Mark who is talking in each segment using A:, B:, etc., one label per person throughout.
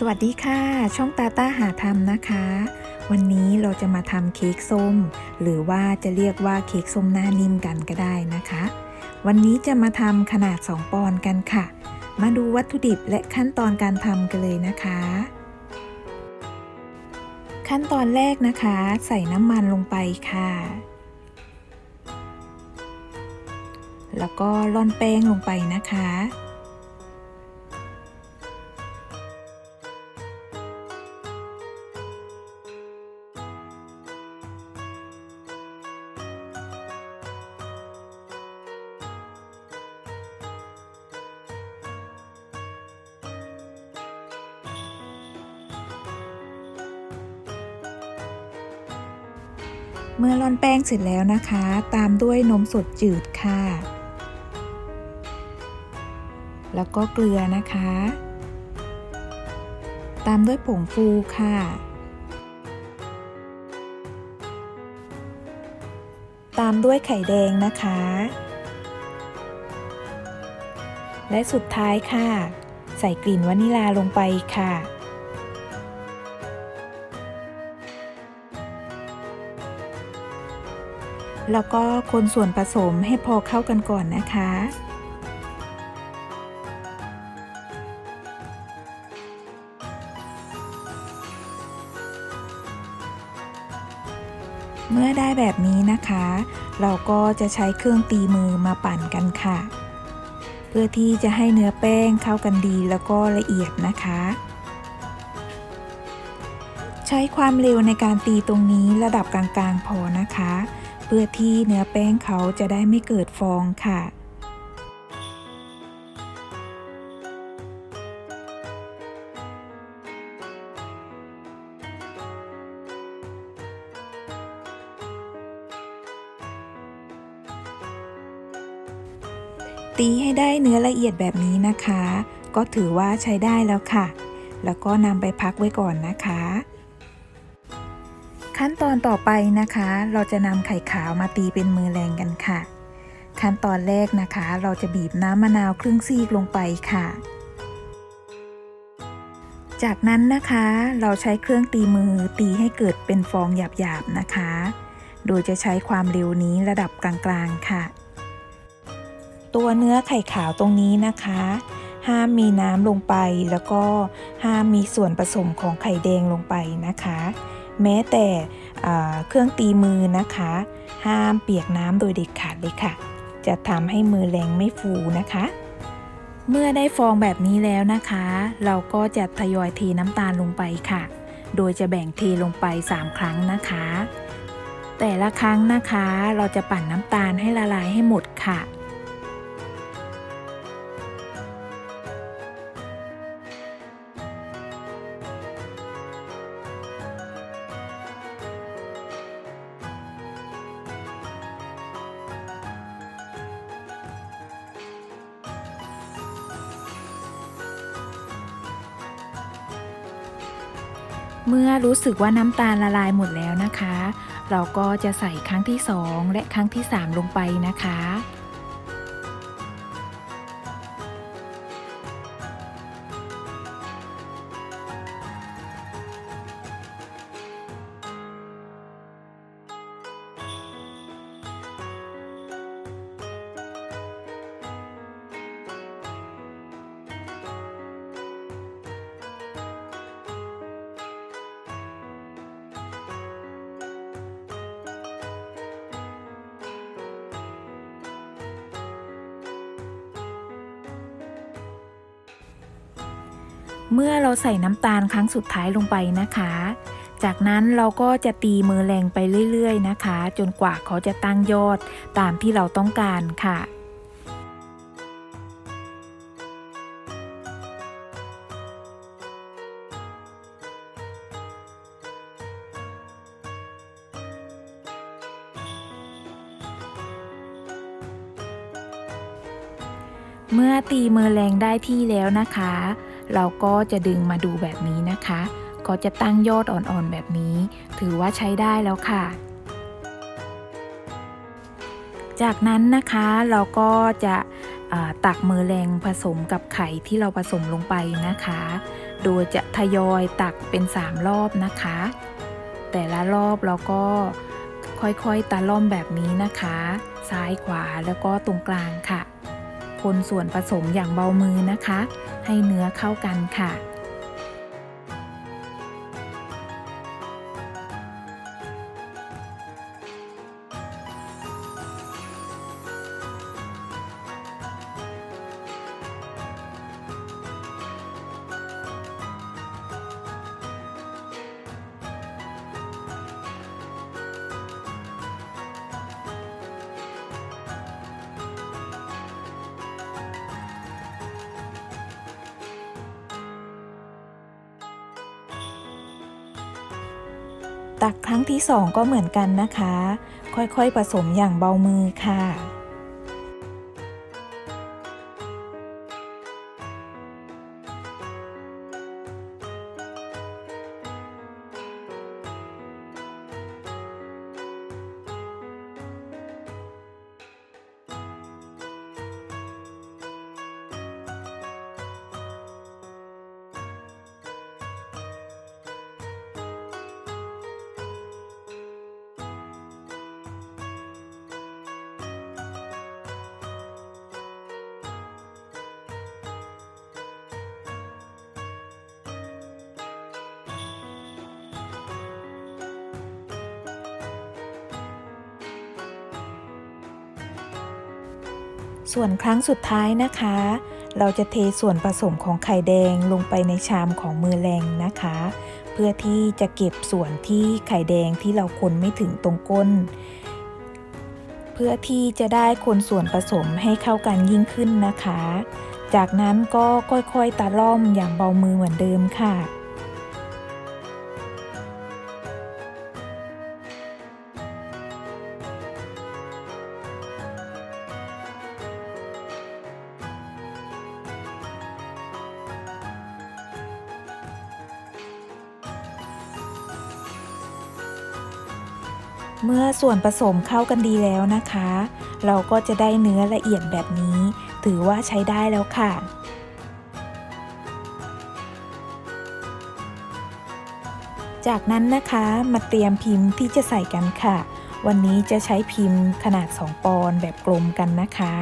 A: สวัสดีค่ะ ช่องตาต้าหาทำนะคะ วันนี้เราจะมาทำเค้กส้ม หรือว่าจะเรียกว่าเค้กส้มหน้านิ่มกันก็ได้นะคะ วันนี้จะมาทำขนาด 2 ปอนด์กันค่ะ มาดูวัตถุดิบและขั้นตอนการทำกันเลยนะคะ ขั้นตอนแรกนะคะ ใส่น้ำมันลงไปค่ะ แล้วก็ร่อนแป้งลงไปนะคะ เมื่อร่อนแป้งเสร็จแล้วนะคะ ตามด้วยนมสดจืดค่ะ แล้วก็เกลือนะคะ ตามด้วยผงฟูค่ะ ตามด้วยไข่แดงนะคะ และสุดท้ายค่ะ ใส่กลิ่นวานิลาลงไปค่ะ แล้วก็คนส่วนผสมให้พอเข้ากันก่อนนะคะเมื่อได้แบบนี้นะคะ เราก็จะใช้เครื่องตีมือมาปั่นกันค่ะ เพื่อที่จะให้เนื้อแป้งเข้ากันดีแล้วก็ละเอียดนะคะ ใช้ความเร็วในการตีตรงนี้ระดับกลางๆพอนะคะ เพื่อที่เนื้อแป้งเขาจะได้ไม่เกิดฟองค่ะ ตีให้ได้เนื้อละเอียดแบบนี้นะคะ ก็ถือว่าใช้ได้แล้วค่ะ แล้วก็นำไปพักไว้ก่อนนะคะ ขั้นตอนต่อไปนะคะ เราจะนำไข่ขาวมาตีเป็นมือแรงกันค่ะ ขั้นตอนแรกนะคะ เราจะบีบน้ำมะนาวครึ่งซีกลงไปค่ะ จากนั้นนะคะ เราใช้เครื่องตีมือตีให้เกิดเป็นฟองหยาบๆนะคะ โดยจะใช้ความเร็วนี้ระดับกลางๆค่ะ ตัวเนื้อไข่ขาวตรงนี้นะคะ ห้ามมีน้ำลงไปแล้วก็ห้ามมีส่วนผสมของไข่แดงลงไปนะคะ แม้แต่เครื่องตีมือนะคะ ห้ามเปียกน้ำโดยเด็ดขาดเลยค่ะ จะทำให้มือแรงไม่ฟูนะคะ เมื่อได้ฟองแบบนี้แล้วนะคะ เราก็จะทยอยเทน้ำตาลลงไปค่ะ โดยจะแบ่งเทลงไป 3 ครั้งนะคะ แต่ละครั้งนะคะ เราจะปั่นน้ำตาลให้ละลายให้หมดค่ะ เมื่อรู้สึกว่าน้ำตาลละลายหมดแล้วนะคะ เราก็จะใส่ครั้งที่ 2 และครั้งที่ 3 ลงไปนะคะ เมื่อเราใส่น้ำตาลครั้งสุดท้ายลงไปนะคะ จากนั้นเราก็จะตีมือแรงไปเรื่อยๆนะคะ จนกว่าเขาจะตั้งยอดตามที่เราต้องการค่ะเมื่อตีมือแรงได้ที่แล้วนะคะ เราก็จะดึงมาดูแบบนี้นะคะ ก็จะตั้งยอดอ่อนๆแบบนี้ ถือว่าใช้ได้แล้วค่ะ จากนั้นนะคะเราก็จะตักมือแรงผสมกับไข่ที่เราผสมลงไปนะคะ โดยจะทยอยตักเป็น 3 รอบนะคะ แต่ละรอบเราก็ค่อยๆตะล่อมแบบนี้นะคะ ซ้ายขวาแล้วก็ตรงกลางค่ะ คนส่วนผสมอย่างเบามือนะคะ ให้เนื้อเข้ากันค่ะ ตักครั้งที่สองก็เหมือนกันนะคะ ค่อยๆผสมอย่างเบามือค่ะ ส่วนครั้งสุดท้ายนะคะ เราจะเทส่วนผสมของไข่แดงลงไปในชามของมือแรงนะคะ เพื่อที่จะเก็บส่วนที่ไข่แดงที่เราคนไม่ถึงตรงก้น เพื่อที่จะได้คนส่วนผสมให้เข้ากันยิ่งขึ้นนะคะ จากนั้นก็ค่อยๆตะล่อมอย่างเบามือเหมือนเดิมค่ะ ส่วนผสมเข้ากันดีแล้วนะคะ เราก็จะได้เนื้อละเอียดแบบนี้ ถือว่าใช้ได้แล้วค่ะจากนั้นนะคะมาเตรียมพิมพ์ที่จะใส่กันค่ะ วันนี้จะใช้พิมพ์ขนาด 2 ปอนด์แบบกลมกันนะคะ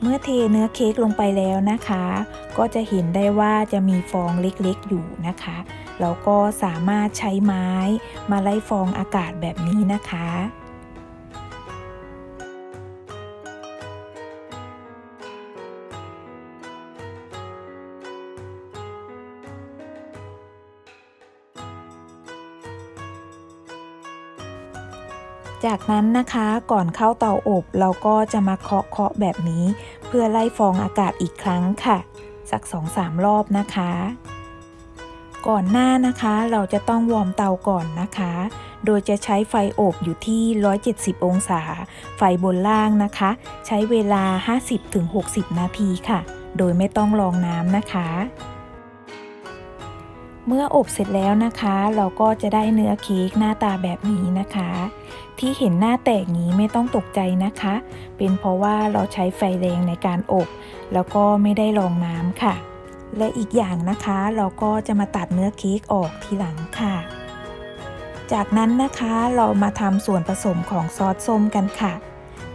A: เมื่อเทเนื้อเค้กลงไปแล้วนะคะ ก็จะเห็นได้ว่าจะมีฟองเล็กๆอยู่นะคะ เราก็สามารถใช้ไม้มาไล่ฟองอากาศแบบนี้นะคะจากนั้นนะคะก่อนเข้าเตาอบเราก็จะมาเคาะเคาะแบบนี้ เพื่อไล่ฟองอากาศอีกครั้งค่ะ สัก 2-3 รอบนะคะ ก่อนหน้านะคะ เราจะต้องวอร์มเตาก่อนนะคะ โดยจะใช้ไฟอบอยู่ที่ 170 องศา ไฟบนล่างนะคะ ใช้เวลา 50-60 นาทีค่ะ โดยไม่ต้องรองน้ำนะคะ เมื่ออบเสร็จแล้วนะคะ เราก็จะได้เนื้อเค้กหน้าตาแบบนี้นะคะ ที่เห็นหน้าแตกนี้ไม่ต้องตกใจนะคะ เป็นเพราะว่าเราใช้ไฟแรงในการอบ แล้วก็ไม่ได้รองน้ำค่ะ และอีกอย่างนะคะเราก็จะมาตัดเนื้อเค้กออกทีหลังค่ะ จากนั้นนะคะเรามาทำส่วนผสมของซอสส้มกันค่ะ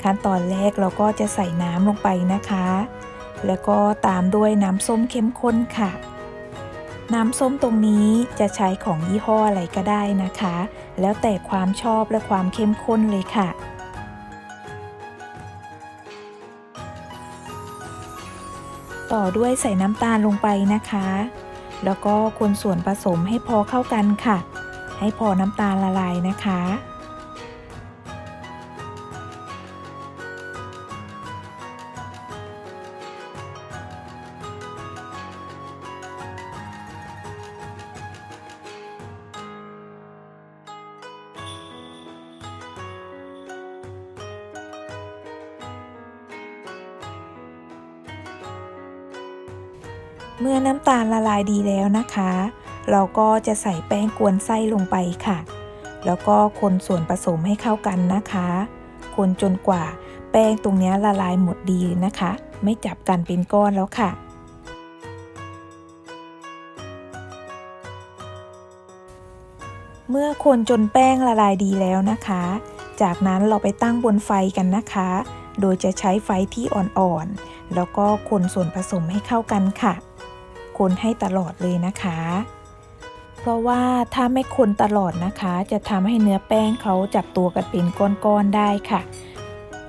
A: ขั้นตอนแรกเราก็จะใส่น้ำลงไปนะคะ แล้วก็ตามด้วยน้ำส้มเข้มข้นค่ะ น้ำส้มตรงนี้จะใช้ของยี่ห้ออะไรก็ได้นะคะ แล้วแต่ความชอบและความเข้มข้นเลยค่ะ ต่อด้วยใส่น้ำตาลลงไปนะคะ แล้วก็คนส่วนผสมให้พอเข้ากันค่ะ ให้พอน้ำตาลละลายนะคะ ดีแล้วนะคะ เราก็จะใส่แป้งกวนไส้ลงไปค่ะ แล้วก็คนส่วนผสมให้เข้ากันนะคะ คนจนกว่าแป้งตรงนี้ละลายหมดดีนะคะ ไม่จับกันเป็นก้อนแล้วค่ะ เมื่อคนจนแป้งละลายดีแล้วนะคะ จากนั้นเราไปตั้งบนไฟกันนะคะ โดยจะใช้ไฟที่อ่อนๆ แล้วก็คนส่วนผสมให้เข้ากันค่ะ คนให้ตลอดเลยนะคะ เพราะว่าถ้าไม่คนตลอดนะคะ จะทำให้เนื้อแป้งเขาจับตัวกันเป็นก้อนๆได้ค่ะ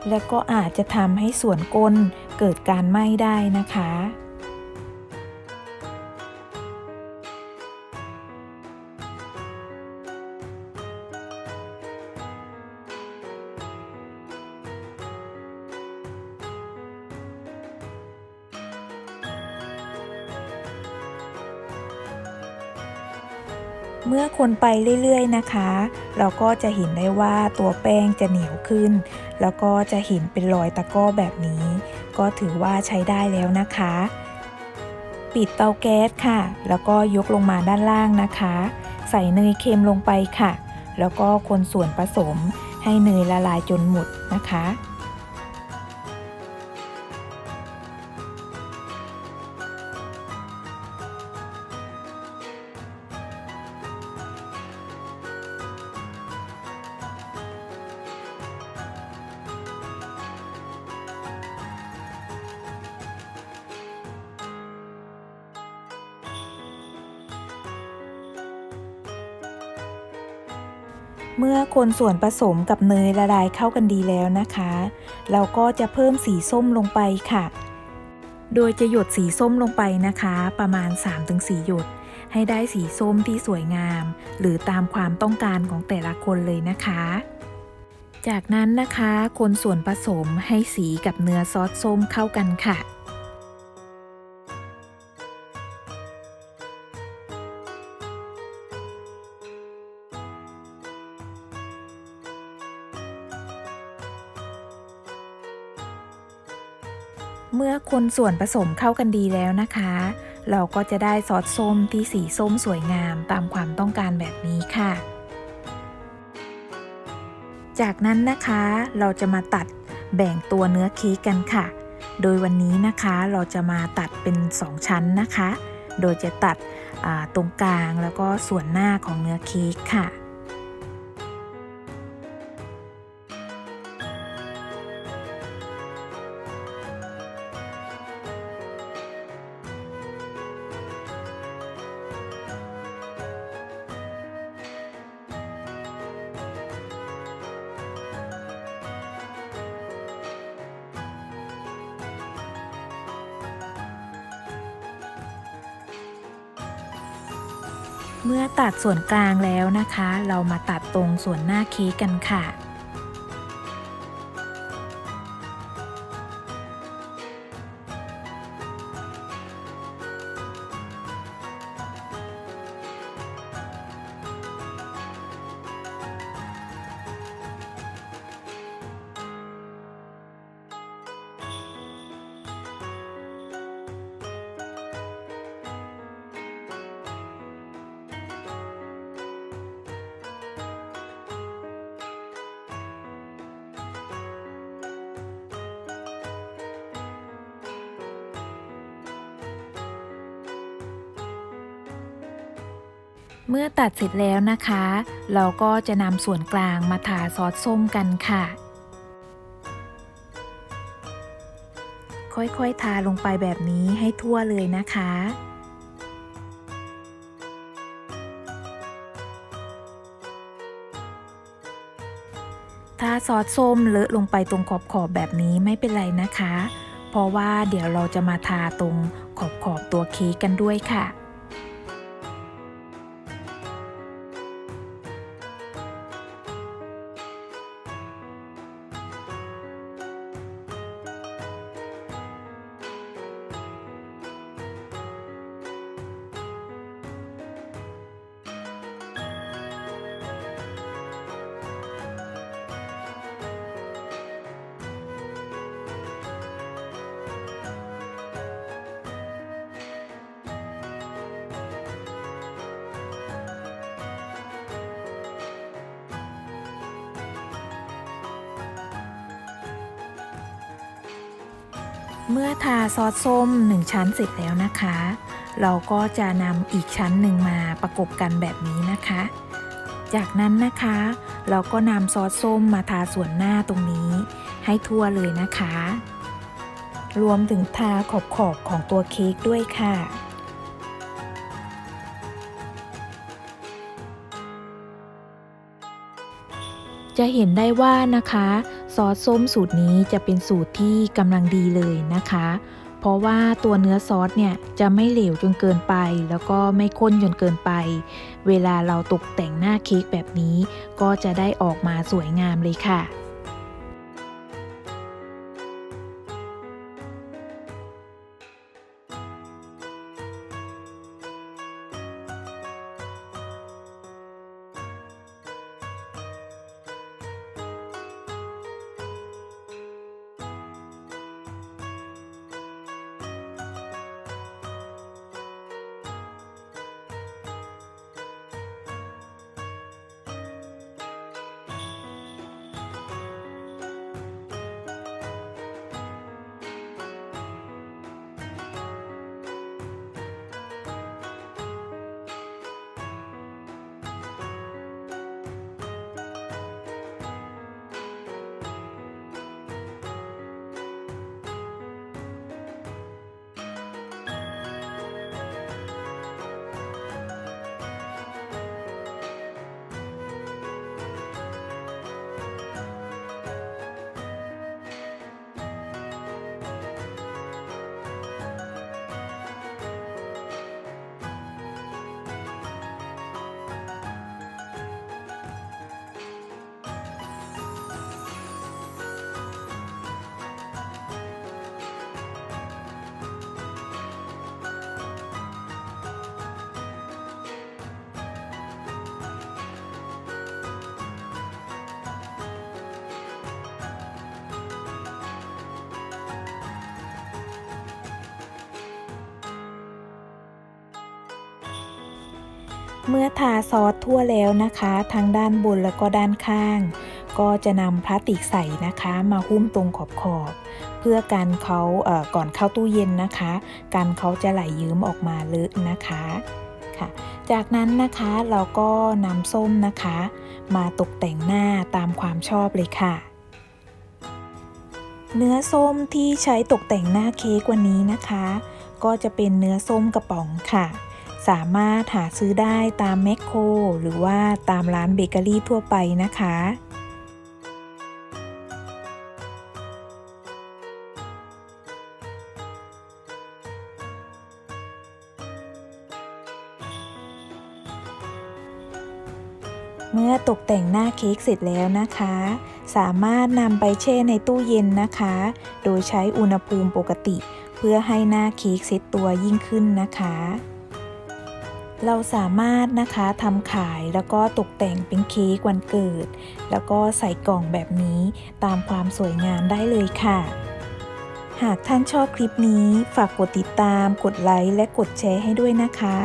A: และก็อาจจะทำให้ส่วนก้นเกิดการไหม้ได้นะคะ คนไปเรื่อยๆนะคะ เราก็จะเห็นได้ว่าตัวแป้งจะเหนียวขึ้น แล้วก็จะเห็นเป็นรอยตะก้อแบบนี้ ก็ถือว่าใช้ได้แล้วนะคะ ปิดเตาแก๊สค่ะ แล้วก็ยกลงมาด้านล่างนะคะ ใส่เนยเค็มลงไปค่ะ แล้วก็คนส่วนผสมให้เนยละลายจนหมดนะคะ เมื่อคนส่วนผสมกับเนยละลายเข้ากันดีแล้วนะคะ เราก็จะเพิ่มสีส้มลงไปค่ะ โดยจะหยดสีส้มลงไปนะคะ ประมาณ 3-4 หยด ให้ได้สีส้มที่สวยงาม หรือตามความต้องการของแต่ละคนเลยนะคะ จากนั้นนะคะ คนส่วนผสมให้สีกับเนื้อซอสส้มเข้ากันค่ะ เมื่อคนส่วนผสมเข้ากันดีแล้วนะคะ เราก็จะได้ซอสส้มที่สีส้มสวยงามตามความต้องการแบบนี้ค่ะ จากนั้นนะคะเราจะมาตัดแบ่งตัวเนื้อเค้กกันค่ะ โดยวันนี้นะคะเราจะมาตัดเป็น 2 ชั้นนะคะ โดยจะตัดตรงกลางแล้วก็ส่วนหน้าของเนื้อเค้กค่ะ เมื่อตัดส่วนกลางแล้วนะคะ เรามาตัดตรงส่วนหน้าเค้กกันค่ะ เมื่อตัดเสร็จแล้วนะคะ เราก็จะนำส่วนกลางมาทาซอสส้มกันค่ะ ค่อยๆทาลงไปแบบนี้ให้ทั่วเลยนะคะถ้าซอสส้มเลอะลงไปตรงขอบๆแบบนี้ไม่เป็นไรนะคะ เพราะว่าเดี๋ยวเราจะมาทาตรงขอบๆตัวเค้กกันด้วยค่ะ เมื่อทาซอสส้ม 1 ชั้นเสร็จแล้วนะคะ เราก็จะนำอีกชั้นหนึ่งมาประกบกันแบบนี้นะคะ จากนั้นนะคะ เราก็นำซอสส้มมาทาส่วนหน้าตรงนี้ ให้ทั่วเลยนะคะ รวมถึงทาขอบขอบๆของตัวเค้กด้วยค่ะจะเห็นได้ว่านะคะ ซอสส้มสูตรนี้จะเป็นสูตรที่กำลังดีเลยนะคะ เพราะว่าตัวเนื้อซอสเนี่ยจะไม่เหลวจนเกินไป แล้วก็ไม่ข้นจนเกินไป เวลาเราตกแต่งหน้าเค้กแบบนี้ ก็จะได้ออกมาสวยงามเลยค่ะ เมื่อทาซอสทั่วแล้วนะคะ ทั้งด้านบนแล้วก็ด้านข้าง ก็จะนำพลาสติกใสนะคะ มาหุ้มตรงขอบขอบๆเพื่อกันเขาเอ่อก่อนเข้าตู้เย็นนะคะกันเขาจะไหลยืมออกมาเลอะนะคะค่ะ จากนั้นนะคะเราก็นำส้มนะคะ มาตกแต่งหน้าตามความชอบเลยค่ะเนื้อส้มที่ใช้ตกแต่งหน้าเค้กวันนี้นะคะ ก็จะเป็นเนื้อส้มกระป๋องค่ะ สามารถหาซื้อได้ตามแมคโครหรือว่าตามร้านเบเกอรี่ทั่วไปนะคะ เมื่อตกแต่งหน้าเค้กเสร็จแล้วนะคะ สามารถนำไปแช่ในตู้เย็นนะคะ โดยใช้อุณหภูมิปกติ เพื่อให้หน้าเค้กเซตตัวยิ่งขึ้นนะคะ เราสามารถนะคะทำขายแล้วก็ตกแต่งเป็นเค้กวันเกิด แล้วก็ใส่กล่องแบบนี้ตามความสวยงามได้เลยค่ะ หากท่านชอบคลิปนี้ฝากกดติดตาม กดไลค์และกดแชร์ให้ด้วยนะคะ